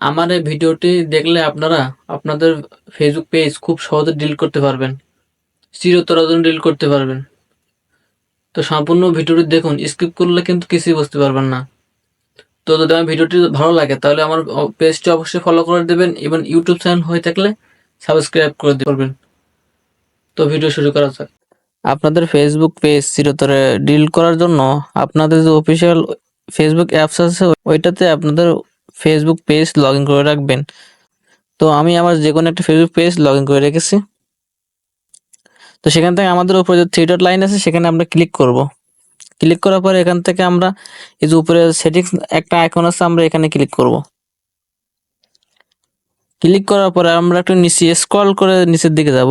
আমার এই ভিডিওটি দেখলে আপনারা আপনাদের ফেসবুক পেজ খুব সহজে ডিল করতে পারবেন। চিরতরের জন্য ডিলিট করতে পারবেন। তো সম্পূর্ণ ভিডিওটি দেখুন স্কিপ করলে কিন্তু কিছুই বুঝতে পারবেন না। তো যদি আমার ভিডিওটি ভালো লাগে, তাহলে আমার পেজটি অবশ্যই ফলো করে দেবেন এবং ইউটিউব চ্যানেল হয়ে থাকলে সাবস্ক্রাইব করে করবেন তো ভিডিও শুরু করা যাক। আপনাদের ফেসবুক পেজ চিরতরে ডিল করার জন্য আপনাদের যে অফিসিয়াল ফেসবুক অ্যাপস আছে, ওইটাতে আপনাদের ফেসবুক পেজ লগ ইন করে রাখবেন। তো আমি আমার যে কোনো একটা ফেসবুক পেজ লগ ইন করে রেখেছি। তো সেখান থেকে আমাদের উপরে যে থ্রি ডট লাইন আছে, সেখানে আমরা ক্লিক করব। ক্লিক করার পরে এখান থেকে আমরা এই যে উপরে সেটিংস একটা আইকন আছে, আমরা এখানে ক্লিক করব। ক্লিক করার পরে আমরা একটু নিচে স্ক্রল করে নিচের দিকে যাব।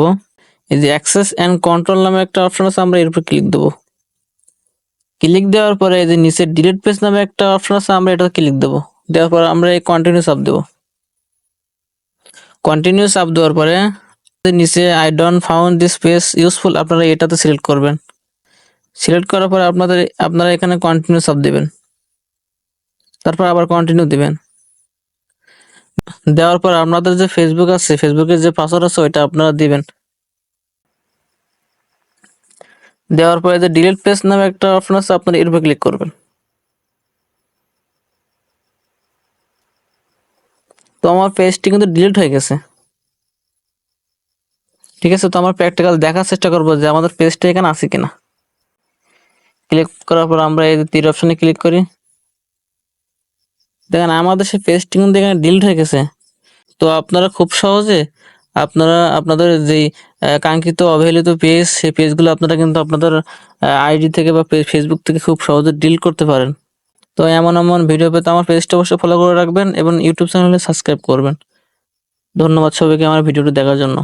এই যে অ্যাক্সেস অ্যান্ড কন্ট্রোল নামে একটা অপশন আছে, আমরা এর উপর ক্লিক দেবো। ক্লিক দেওয়ার পরে এই যে নিচে ডিলিট পেজ নামে একটা অপশন আছে, আমরা এটা ক্লিক দেবো। দেওয়ার পর আমরা এই কন্টিনিউ চাপ দেবো। কন্টিনিউ চাপ দেওয়ার পরে নিচে I don't found this page useful আপনারা এটাতে সিলেক্ট করবেন। সিলেক্ট করার পরে আপনাদের, আপনারা এখানে কন্টিনিউ চাপ দেবেন। তারপর আবার কন্টিনিউ দিবেন। দেওয়ার পর আপনাদের যে ফেসবুক আছে ফেসবুকের যে পাসওয়ার্ড আছে, ওইটা আপনারা দিবেন। দেওয়ার পরে যে ডিলিট পেজ নামে একটা অপশন আছে, আপনারা এর উপর ক্লিক করবেন। তো আমার পেজটি কিন্তু ডিলিট হয়ে গেছে। ঠিক আছে, তো আমার প্র্যাকটিক্যাল দেখার চেষ্টা করব যে আমাদের পেজটা এখানে আছে কিনা। ক্লিক করার পর আমরা এই তীর অপশনে ক্লিক করি। দেখেন, আমাদের সেই পেজটি কিন্তু এখানে ডিলিট হয়ে গেছে। তো আপনারা খুব সহজে আপনারা, আপনাদের যেই কাঙ্ক্ষিত অবহেলিত পেজ সেই পেজগুলো আপনারা কিন্তু আপনাদের আইডি থেকে বা ফেসবুক থেকে খুব সহজে ডিলিট করতে পারেন। তো এমন এমন ভিডিও পেতে আমার পেজটা অবশ্যই ফলো করে রাখবেন এবং ইউটিউব চ্যানেলে সাবস্ক্রাইব করবেন। ধন্যবাদ সবাইকে আমার ভিডিওটি দেখার জন্য।